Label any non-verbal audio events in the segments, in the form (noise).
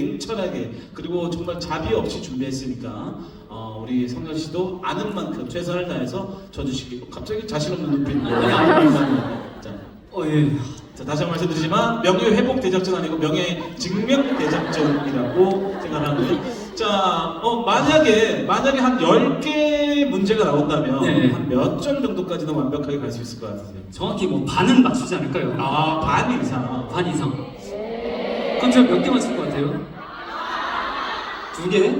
냉철하게 그리고 정말 자비 없이 준비했으니까 어, 우리 성렬 씨도 아는 만큼 최선을 다해서 쳐주시기. 갑자기 자신 없는 눈빛. 자, 어 예. 자, 다시 한 번 말씀드리지만 명예 회복 대작전 아니고 명예 증명 대작전이라고 생각하고요. 자, 어, 만약에 만약에 한 10개 문제가 나온다면 네. 한몇 점 정도까지는 완벽하게 갈 수 있을 것 같으세요? 정확히 뭐 반은 맞추지 않을까요? 아, 반 이상. 반 이상. 그럼 제가 몇 개 맞출 것 같아요? 두 개?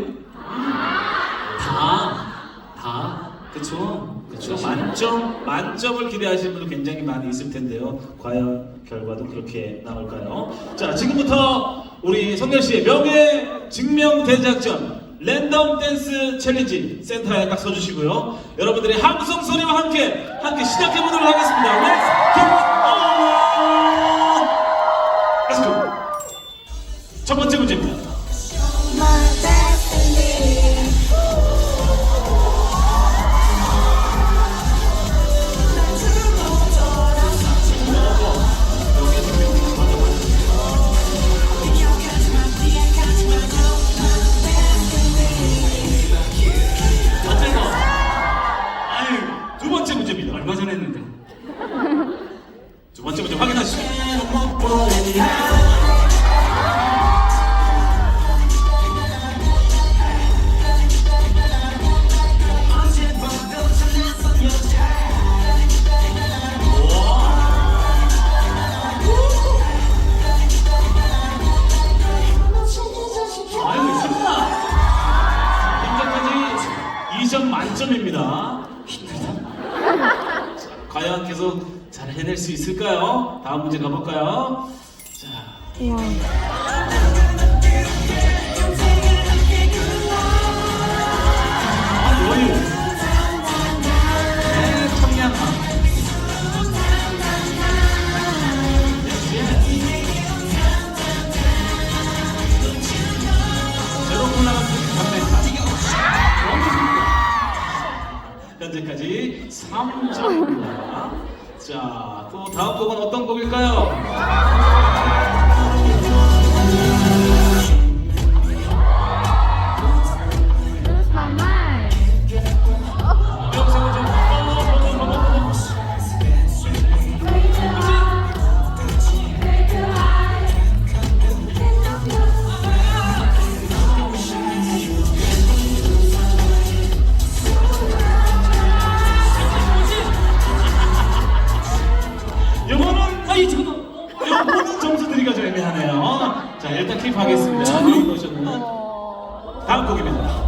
다. 다. 그쵸? 그렇죠. 만점, 만점을 기대하시는 분들 굉장히 많이 있을 텐데요. 과연 결과도 그렇게 나올까요? 자, 지금부터 우리 성렬 씨의 명예 증명 대작전 랜덤 댄스 챌린지 센터에 딱 서주시고요. 여러분들의 함성 소리와 함께 함께 시작해 보도록 하겠습니다. 첫 번째 만점입니다. 자, (laughs) 과연 계속 잘 해낼 수 있을까요? 다음 문제 가볼까요? 자, 아, 현재까지 3점입니다. 자, 또 다음 곡은 어떤 곡일까요? 자, 일단 킵하겠습니다. 노션은 다음 곡입니다.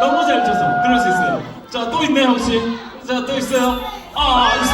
너무 잘 쳐서 그럴 수 있어요. 자 또 있네요 혹시? 자 또 있어요? 아 있어.